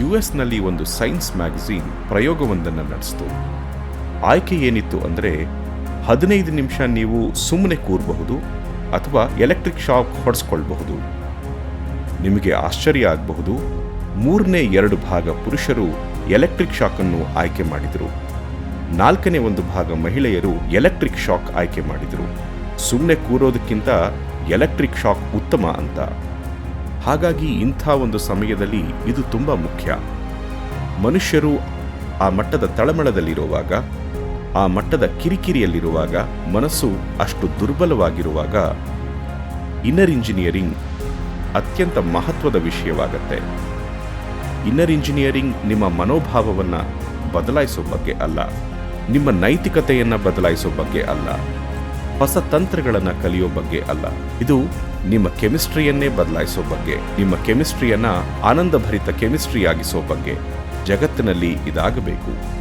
You ಎಸ್ನಲ್ಲಿ ಒಂದು science magazine ಪ್ರಯೋಗವೊಂದನ್ನು ನಡೆಸಿತು. ಆಯ್ಕೆ ಏನಿತ್ತು ಅಂದರೆ, ಹದಿನೈದು ನಿಮಿಷ ನೀವು ಸುಮ್ಮನೆ ಕೂರಬಹುದು ಅಥವಾ ಎಲೆಕ್ಟ್ರಿಕ್ ಶಾಕ್ ಹೊಡೆಸ್ಕೊಳ್ಬಹುದು. ನಿಮಗೆ ಆಶ್ಚರ್ಯ ಆಗಬಹುದು, ಮೂರನೇ ಎರಡು ಭಾಗ ಪುರುಷರು ಎಲೆಕ್ಟ್ರಿಕ್ ಶಾಕನ್ನು ಆಯ್ಕೆ ಮಾಡಿದರು. ನಾಲ್ಕನೇ ಒಂದು ಭಾಗ ಮಹಿಳೆಯರು ಎಲೆಕ್ಟ್ರಿಕ್ ಶಾಕ್ ಆಯ್ಕೆ ಮಾಡಿದರು. ಸುಮ್ಮನೆ ಕೂರೋದಕ್ಕಿಂತ ಎಲೆಕ್ಟ್ರಿಕ್ ಶಾಕ್ ಉತ್ತಮ ಅಂತ. ಹಾಗಾಗಿ ಇಂಥ ಒಂದು ಸಮಯದಲ್ಲಿ ಇದು ತುಂಬ ಮುಖ್ಯ. ಮನುಷ್ಯರು ಆ ಮಟ್ಟದ ತಳಮಳದಲ್ಲಿರುವಾಗ, ಆ ಮಟ್ಟದ ಕಿರಿಕಿರಿಯಲ್ಲಿರುವಾಗ ಮನಸ್ಸು ಅಷ್ಟು ದುರ್ಬಲವಾಗಿರುವಾಗ ಇನ್ನರ್ ಇಂಜಿನಿಯರಿಂಗ್ ಅತ್ಯಂತ ಮಹತ್ವದ ವಿಷಯವಾಗತ್ತೆ. ಇನ್ನರ್ ಇಂಜಿನಿಯರಿಂಗ್ ನಿಮ್ಮ ಮನೋಭಾವವನ್ನು ಬದಲಾಯಿಸೋ ಬಗ್ಗೆ ಅಲ್ಲ. ನಿಮ್ಮ ನೈತಿಕತೆಯನ್ನು ಬದಲಾಯಿಸೋ ಬಗ್ಗೆ ಅಲ್ಲ. ಹೊಸ ತಂತ್ರಗಳನ್ನು ಕಲಿಯೋ ಬಗ್ಗೆ ಅಲ್ಲ. ಇದು ನಿಮ್ಮ ಕೆಮಿಸ್ಟ್ರಿಯನ್ನೇ ಬದಲಾಯಿಸೋ ಬಗ್ಗೆ ನಿಮ್ಮ ಕೆಮಿಸ್ಟ್ರಿಯನ್ನ ಆನಂದಭರಿತ ಕೆಮಿಸ್ಟ್ರಿಯಾಗಿಸೋ ಬಗ್ಗೆ ಜಗತ್ತಿನಲ್ಲಿ ಇದಾಗಬೇಕು.